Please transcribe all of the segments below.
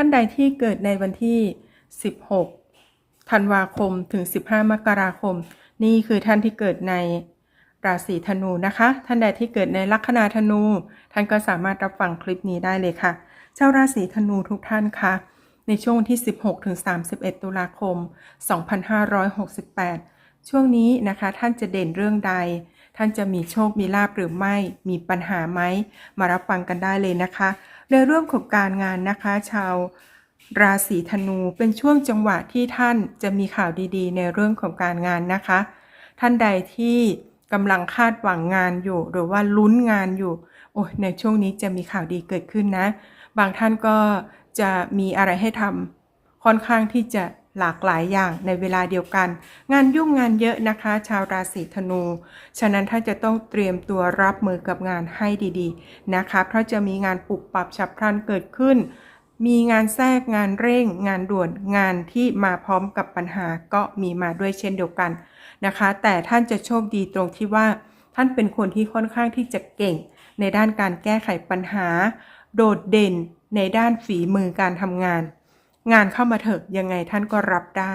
ท่านใดที่เกิดในวันที่ 16 ธันวาคมถึง 15 มกราคม นี่คือท่านที่เกิดในราศีธนูนะคะ ท่านใดที่เกิดในลัคนาธนู ท่านก็สามารถรับฟังคลิปนี้ได้เลยค่ะ เจ้าราศีธนูทุกท่านคะในช่วงที่ 16ถึง31 ตุลาคม 2568 ช่วงนี้นะคะท่านจะเด่นเรื่องใด ท่านจะมีโชค มีลาบหรือไม่ มีปัญหาไหม มารับฟังกันได้เลยนะคะ ในเรื่องของการงานนะคะ ชาวราศีธนูเป็นช่วงจังหวะที่ท่านจะมีข่าวดีๆ ในเรื่องของการงานนะคะ ท่านใดที่กำลังคาดหวังงานอยู่ หรือว่าลุ้นงานอยู่โอ้ในช่วงนี้จะมีข่าวดีเกิดขึ้นนะ บางท่านก็จะมีอะไรให้ทำค่อนข้างที่จะ หลากหลายอย่างในเวลาเดียวกัน งานยุ่งงานเยอะนะคะ ชาวราศีธนู ฉะนั้นท่านจะต้องเตรียมตัวรับมือกับงานให้ดีๆนะคะ เพราะจะมีงานปรับปรับฉับพลันเกิดขึ้น มีงานแทรกงานเร่ง งานด่วนงานที่มาพร้อมกับปัญหาก็มีมาด้วยเช่นเดียวกันนะคะ แต่ท่านจะโชคดีตรงที่ว่า ท่านเป็นคนที่ค่อนข้างที่จะเก่ง ในด้านการแก้ไขปัญหา โดดเด่นในด้านฝีมือการทำงาน งานเข้ามาเถอะยังไงท่านก็รับได้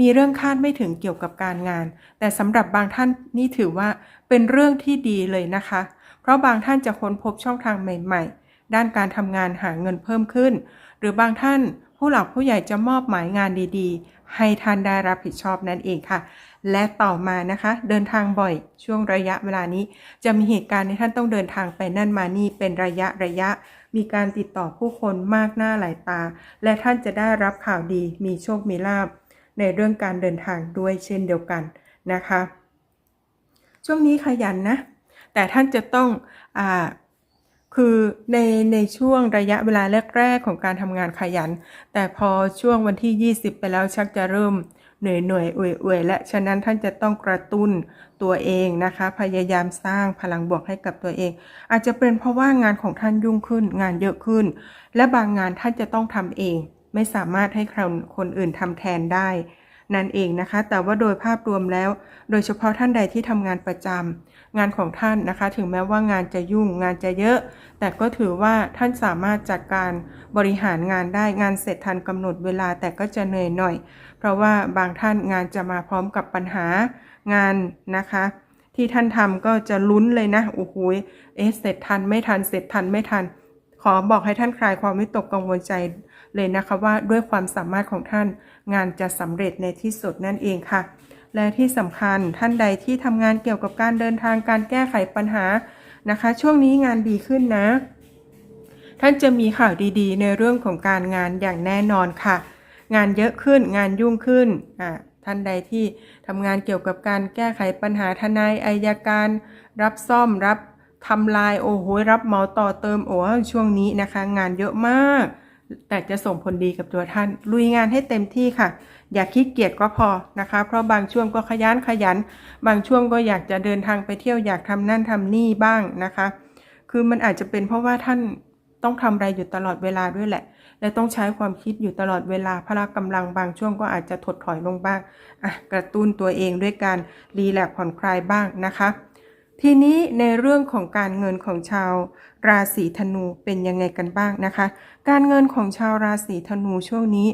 มีเรื่องคาดไม่ถึงเกี่ยวกับการงาน แต่สำหรับบางท่านนี่ถือว่าเป็นเรื่องที่ดีเลยนะคะ เพราะบางท่านจะค้นพบช่องทางใหม่ ๆ ด้านการทำงานหาเงินเพิ่มขึ้น หรือบางท่าน ผู้หลักผู้ใหญ่จะมอบหมายงานดีๆ ให้ท่านได้รับผิดชอบนั่นเองค่ะ และต่อมานะคะ เดินทางบ่อยช่วงระยะเวลานี้ จะมีเหตุการณ์ที่ท่านต้องเดินทางไปนั่นมานี่เป็นระยะระยะ มีการติดต่อผู้คนมากหน้าหลายตา และท่านจะได้รับข่าวดีมีโชคมีลาบในเรื่องการเดินทางด้วยเช่นเดียวกันนะคะ ช่วงนี้ขยันนะ แต่ท่านจะต้องอ่า คือในในช่วงระยะเวลาแรก ๆ ของการทำงานขยัน แต่พอช่วงวันที่ 20 ไปแล้วชักจะเริ่มเหนื่อยหน่วยอวยและฉะนั้นท่านจะต้องกระตุ้นตัวเองนะคะ พยายามสร้างพลังบวกให้กับตัวเอง อาจจะเป็นเพราะว่างานของท่านยุ่งขึ้น งานเยอะขึ้น และบางงานท่านจะต้องทำเอง ไม่สามารถให้คนอื่นทำแทนได้ นั่นเองนะคะ แต่ว่าโดยภาพรวมแล้ว โดยเฉพาะท่านใดที่ทำงานประจำงานของท่านนะคะ ถึงแม้ว่างานจะยุ่งงานจะเยอะ แต่ก็ถือว่าท่านสามารถจัดการบริหารงานได้งานเสร็จทันกำหนดเวลาแต่ก็จะเหนื่อยหน่อย เพราะว่าบางท่านงานจะมาพร้อมกับปัญหางานนะคะที่ท่านทำก็จะลุ้นเลยนะโอ้โหเอ๊ะเสร็จทันไม่ทันเสร็จทันไม่ทันข อบอกให้ท่านคลายความวิตกกังวลใจเลยนะคะว่าด้วยความสามารถของท่านงานจะสำเร็จในที่สุดนั่นเองค่ะ และที่สำคัญท่านใดที่ทำงานเกี่ยวกับการเดินทางการแก้ไขปัญหานะคะ ช่วงนี้งานดีขึ้นนะ ท่านจะมีข่าวดีๆ ในเรื่องของการงานอย่างแน่นอนค่ะ งานเยอะขึ้นงานยุ่งขึ้นอ่าท่านใดที่ทำงานเกี่ยวกับการแก้ไขปัญหาทนายอายการ รับซ่อมรับ ทำลายโอ้โหรับเหมาต่อเติมโอ้ช่วงนี้นะคะ งานเยอะมาก แต่จะส่งผลดีกับตัวท่าน ลุยงานให้เต็มที่ค่ะ อย่าขี้เกียจก็พอนะคะ เพราะบางช่วงก็ขยันขยัน บางช่วงก็อยากจะเดินทางไปเที่ยวอยากทำนั่นทำนี่บ้างนะคะ คือมันอาจจะเป็นเพราะว่าท่านต้องทำอะไรอยู่ตลอดเวลาด้วยแหละ และต้องใช้ความคิดอยู่ตลอดเวลาพละกำลังบางช่วงก็อาจจะถดถอยลงบ้างอะกระตุ้นตัวเองด้วยการรีแลกผ่อนคลายบ้างนะคะ ทีนี้ในเรื่องของการเงินของชาวราศีธนูเป็นยังไงกันบ้างนะคะ การเงินของชาวราศีธนูช่วงนี้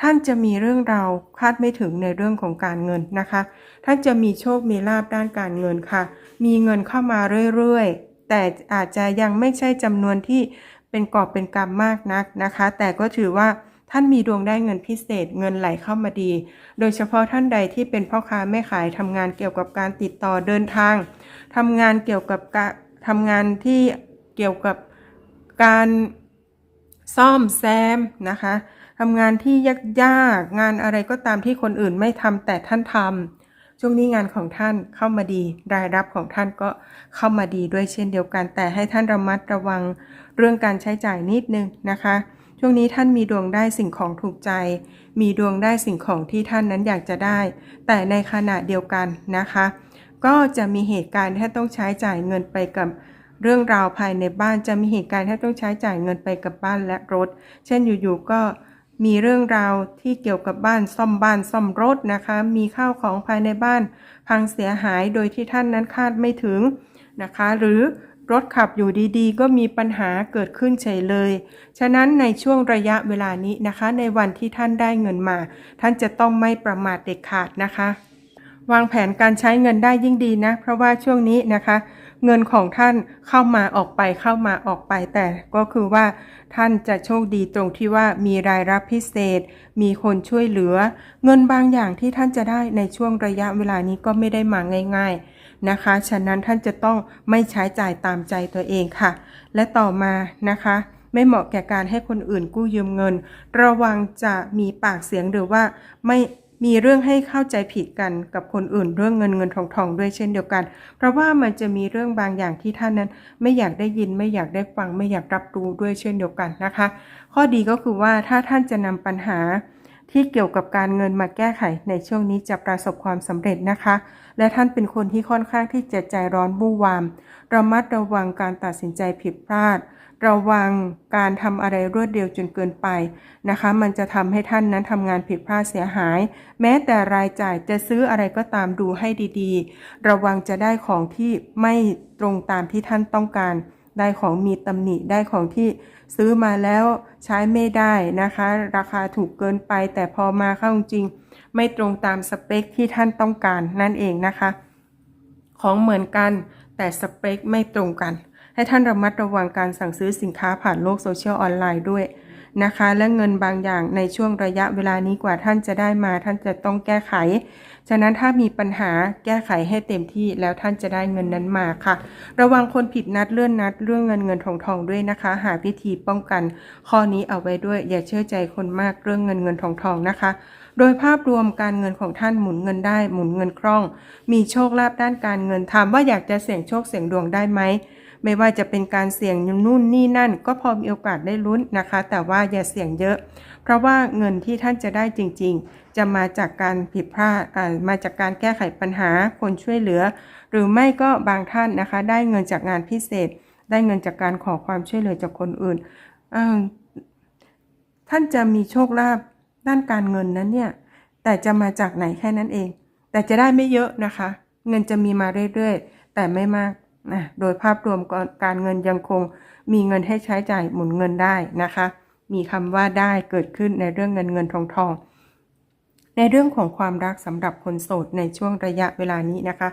ท่านจะมีเรื่องราวคาดไม่ถึงในเรื่องของการเงินนะคะ ท่านจะมีโชคมีลาบด้านการเงินค่ะ มีเงินเข้ามาเรื่อยๆ แต่อาจจะยังไม่ใช่จำนวนที่เป็นกอบเป็นกำมากนักนะคะ แต่ก็ถือว่าท่านมีดวงได้เงินพิเศษเงินไหลเข้ามาดี โดยเฉพาะท่านใดที่เป็นพ่อค้าแม่ขายทำงานเกี่ยวกับการติดต่อเดินทาง ทำงานเกี่ยวกับการทำงานที่เกี่ยวกับการซ่อมแซมนะคะทำงานที่ยากๆงานอะไรก็ตามที่คนอื่นไม่ทำแต่ท่านทำช่วงนี้งานของท่านเข้ามาดี รายรับของท่านก็เข้ามาดีด้วยเช่นเดียวกัน แต่ให้ท่านระมัดระวังเรื่องการใช้จ่ายนิดนึงนะคะ ช่วงนี้ท่านมีดวงได้สิ่งของถูกใจ มีดวงได้สิ่งของที่ท่านนั้นอยากจะได้ แต่ในขณะเดียวกันนะคะ ก็จะมีเหตุการณ์ที่ต้องใช้จ่ายเงินไปกับเรื่องราวภายในบ้านจะมีเหตุการณ์ที่ต้องใช้จ่ายเงินไปกับบ้านและรถ เช่นอยู่ๆก็มีเรื่องราวที่เกี่ยวกับบ้านซ่อมบ้านซ่อมรถนะคะ มีข้าวของภายในบ้าน พังเสียหายโดยที่ท่านนั้นคาดไม่ถึงนะคะ หรือรถขับอยู่ดีๆ ก็มีปัญหาเกิดขึ้นเฉยเลย ฉะนั้นในช่วงระยะเวลานี้นะคะ ในวันที่ท่านได้เงินมา ท่านจะต้องไม่ประมาทเด็ดขาดนะคะ วางแผนการใช้เงินได้ยิ่งดีนะ เพราะว่าช่วงนี้นะคะ เงินของท่านเข้ามาออกไปเข้ามาออกไปแต่ก็คือว่า ท่านจะโชคดีตรงที่ว่ามีรายรับพิเศษ มีคนช่วยเหลือ เงินบางอย่างที่ท่านจะได้ในช่วงระยะเวลานี้ก็ไม่ได้มาง่าย ๆนะคะ ฉะนั้นท่านจะต้องไม่ใช้จ่ายตามใจตัวเองค่ะ และต่อมานะคะไม่เหมาะแก่การให้คนอื่นกู้ยืมเงิน ระวังจะมีปากเสียงหรือว่าไม่ มีเรื่องให้เข้าใจผิดกันกับคนอื่นเรื่องเงินเงินทองทองด้วยเช่นเดียวกัน เพราะว่ามันจะมีเรื่องบางอย่างที่ท่านนั้น ไม่อยากได้ยินไม่อยากได้ฟังไม่อยากรับรู้ด้วยเช่นเดียวกันนะคะ ข้อดีก็คือว่าถ้าท่านจะนำปัญหาที่เกี่ยวกับการเงินมาแก้ไขในช่วงนี้จะประสบความสำเร็จนะคะ และท่านเป็นคนที่ค่อนข้างที่จะใจร้อนบู่วามระมัดระวังการตัดสินใจผิดพลาด ระวังการทำอะไรรวดเร็วจนเกินไปนะคะ มันจะทำให้ท่านนั้นทำงานผิดพลาดเสียหาย แม้แต่รายจ่ายจะซื้ออะไรก็ตามดูให้ดีๆ ระวังจะได้ของที่ไม่ตรงตามที่ท่านต้องการ ได้ของมีตำหนิได้ของที่ซื้อมาแล้วใช้ไม่ได้นะคะ ราคาถูกเกินไป แต่พอมาเข้าจริง ไม่ตรงตามสเปคที่ท่านต้องการนั่นเองนะคะ ของเหมือนกันแต่สเปคไม่ตรงกัน ให้ท่านระมัดระวังการสั่งซื้อสินค้าผ่านโลกโซเชียลออนไลน์ด้วยนะคะ และเงินบางอย่างในช่วงระยะเวลานี้กว่าท่านจะได้มา ท่านจะต้องแก้ไข ฉะนั้นถ้ามีปัญหาแก้ไขให้เต็มที่แล้วท่านจะได้เงินนั้นมาค่ะ ระวังคนผิดนัดเลื่อนนัดเรื่องเงินเงินทองทองด้วยนะคะ หาวิธีป้องกัน ข้อนี้เอาไว้ด้วย อย่าเชื่อใจคนมากเรื่องเงินเงินทองทองนะคะ โดยภาพรวมการเงินของท่านหมุนเงินได้หมุนเงินคล่อง มีโชคลาภด้านการเงินถามว่าอยากจะเสี่ยงโชคเสี่ยงดวงได้ไหม ไม่ว่าจะเป็นการเสี่ยงนู่นนี่นั่น ก็พอมีโอกาสได้ลุ้นนะคะ แต่ว่าอย่าเสี่ยงเยอะ เพราะว่าเงินที่ท่านจะได้จริง ๆ จะมาจากการผิดพลาดมาจากการแก้ไขปัญหาคนช่วยเหลือ หรือไม่ก็บางท่านนะคะ ได้เงินจากงานพิเศษ ได้เงินจากการขอความช่วยเหลือจากคนอื่นท่านจะมีโชคลาภด้านการเงินนั้นเนี่ย แต่จะมาจากไหนแค่นั้นเอง แต่จะได้ไม่เยอะนะคะ เงินจะมีมาเรื่อยๆ แต่ไม่มาก นะโดยภาพรวมการเงินยังคงมีเงินให้ใช้จ่ายหมุนเงินได้นะคะ มีคำว่าได้เกิดขึ้นในเรื่องเงินเงินทองทอง ในเรื่องของความรักสำหรับคนโสดในช่วงระยะเวลานี้นะคะ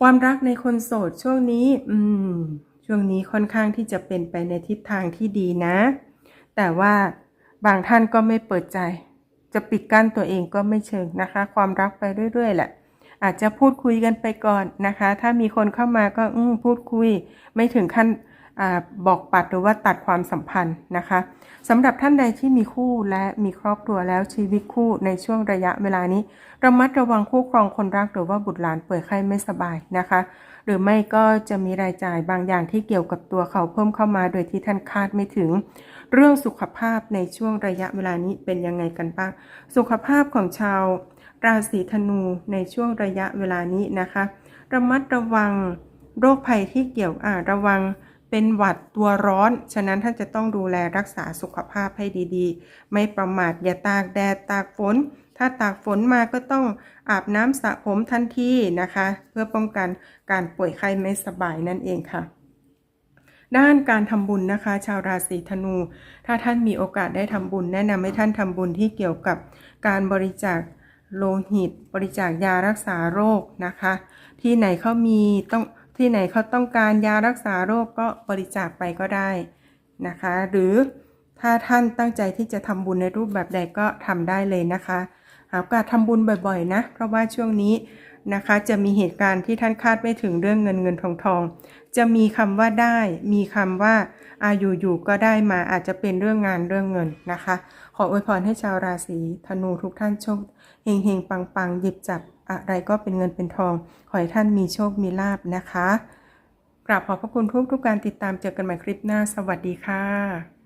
ความรักในคนโสดช่วงนี้ อืม ช่วงนี้ค่อนข้างที่จะเป็นไปในทิศทางที่ดีนะ แต่ว่าบางท่านก็ไม่เปิดใจ จะปิดกั้นตัวเองก็ไม่เชิงนะคะ ความรักไปเรื่อยๆแหละ อาจจะพูดคุยกันไปก่อนนะคะ ถ้ามีคนเข้ามาก็อพูดคุยไม่ถึงขั้นอบอกปัดหรือว่าตัดความสัมพันธ์นะคะสำหรับท่านใดที่มีคู่และมีครอบครัวแล้วชีวิตคู่ในช่วงระยะเวลานี้ระมัดระวังคู่ครองคนรักหรือว่าบุตรหลานป่วยไข้ไม่สบายนะคะ หรือไม่ก็จะมีรายจ่ายบางอย่างที่เกี่ยวกับตัวเขาเพิ่มเข้ามาโดยที่ท่านคาดไม่ถึง เรื่องสุขภาพในช่วงระยะเวลานี้เป็นยังไงกันบ้าง สุขภาพของชาว ราศีธนูในช่วงระยะเวลานี้นะคะ ระมัดระวังโรคภัยที่เกี่ยวอ่าระวังเป็นหวัดตัวร้อน ฉะนั้นท่านจะต้องดูแลรักษาสุขภาพให้ดีๆ ไม่ประมาทอย่าตากแดดตากฝน ถ้าตากฝนมาก็ต้องอาบน้ำสระผมทันทีนะคะ เพื่อป้องกันการป่วยไข้ไม่สบายนั่นเองค่ะด้านการทำบุญนะคะ ชาวราศีธนู ถ้าท่านมีโอกาสได้ทำบุญ แนะนำให้ท่านทำบุญที่เกี่ยวกับการบริจาค โลหิต บริจาคยารักษาโรคนะคะ ที่ไหนเขามีต้องที่ไหนเขาต้องการยารักษาโรคก็บริจาคไปก็ได้นะคะ หรือถ้าท่านตั้งใจที่จะทำบุญในรูปแบบใดก็ทำได้เลยนะคะหาโอกาสทำบุญบ่อยๆนะ เพราะว่าช่วงนี้นะคะจะมีเหตุการณ์ที่ท่านคาดไม่ถึงเรื่องเงินเงินทองทอง จะมีคำว่าได้ มีคำว่าอาอยู่อยู่ก็ได้มาอาจจะเป็นเรื่องงานเรื่องเงินนะคะ ขออวยพรให้ชาวราศีธนูทุกท่านโชคเฮงเฮงปังปังหยิบจับอะไรก็เป็นเงินเป็นทอง ขอให้ท่านมีโชคมีลาบนะคะกราบขอบพระคุณทุกทุกการติดตามเจอกันใหม่คลิปหน้า สวัสดีค่ะ